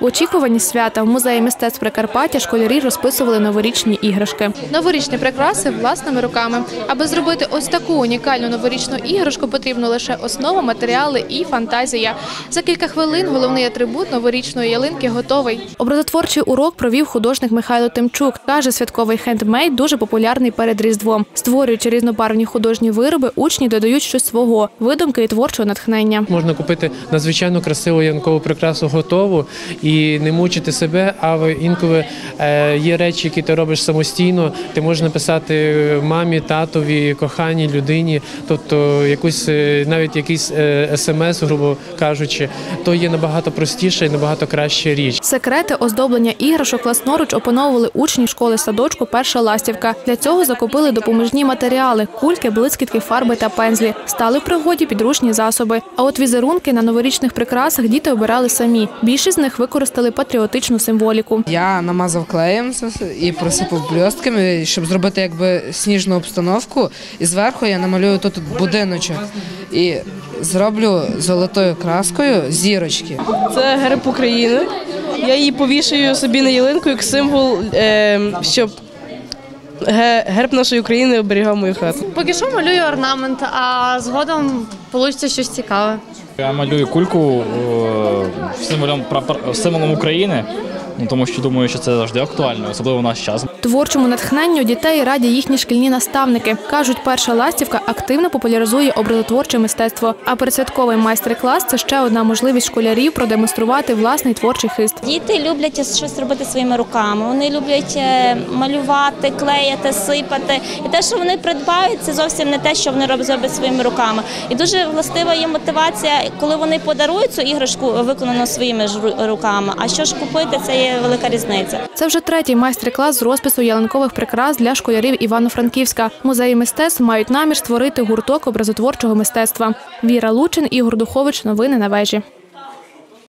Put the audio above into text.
В очікуванні свята в музеї мистецтв Прикарпаття школярі розписували новорічні іграшки. Новорічні прикраси власними руками. Аби зробити ось таку унікальну новорічну іграшку, потрібно лише основа, матеріали і фантазія. За кілька хвилин головний атрибут новорічної ялинки готовий. Образотворчий урок провів художник Михайло Тимчук. Каже, святковий хендмейд дуже популярний перед Різдвом. Створюючи різнобарвні художні вироби, учні додають щось свого видумки і творчого натхнення. Можна купити надзвичайно красиву янкову прикрасу готову і не мучити себе. А інколи е, є речі, які ти робиш самостійно. Ти можеш написати мамі, татові, коханій людині, тобто якусь е, навіть якийсь е, смс, грубо кажучи, то є набагато простіша і набагато краща річ. Секрети оздоблення іграшок власноруч опановували учні школи садочку Перша ластівка. Для цього закупили допоміжні матеріали: кульки, блискітки, фарби та пензлі. Стали в пригоді підручні засоби. А от візерунки на новорічних прикрасах діти обирали самі. Більшість з них використали патріотичну символіку. Я намазав клеєм і присипав блістками, щоб зробити якби сніжну обстановку. І зверху я намалюю тут будиночок і зроблю золотою краскою зірочки. Це герб України. Я її повішую собі на ялинку як символ, е, щоб герб нашої України оберігав мою хату. Поки що малюю орнамент, а згодом вийде щось цікаве. Я малюю кульку е, символом символом України, ну, тому що думаю, що це завжди актуально, особливо в наш час. Творчому натхненню дітей раді їхні шкільні наставники. Кажуть, перша ластівка активно популяризує образотворче мистецтво. А передсвятковий майстер-клас це ще одна можливість школярів продемонструвати власний творчий хист. Діти люблять щось робити своїми руками. Вони люблять е, малювати, клеїти, сипати. І те, що вони придбають, це зовсім не те, що вони роблять своїми руками. І дуже властива є мотивація, коли вони подарують цю іграшку, виконану своїми ж руками. А що ж купити, це є велика різниця. Це вже третій майстер-клас з розпису ялинкових прикрас для школярів Івано-Франківська. Музеї мистецтв мають намір створити гурток образотворчого мистецтва. Віра Лучин, Ігор Духович. Новини на вежі.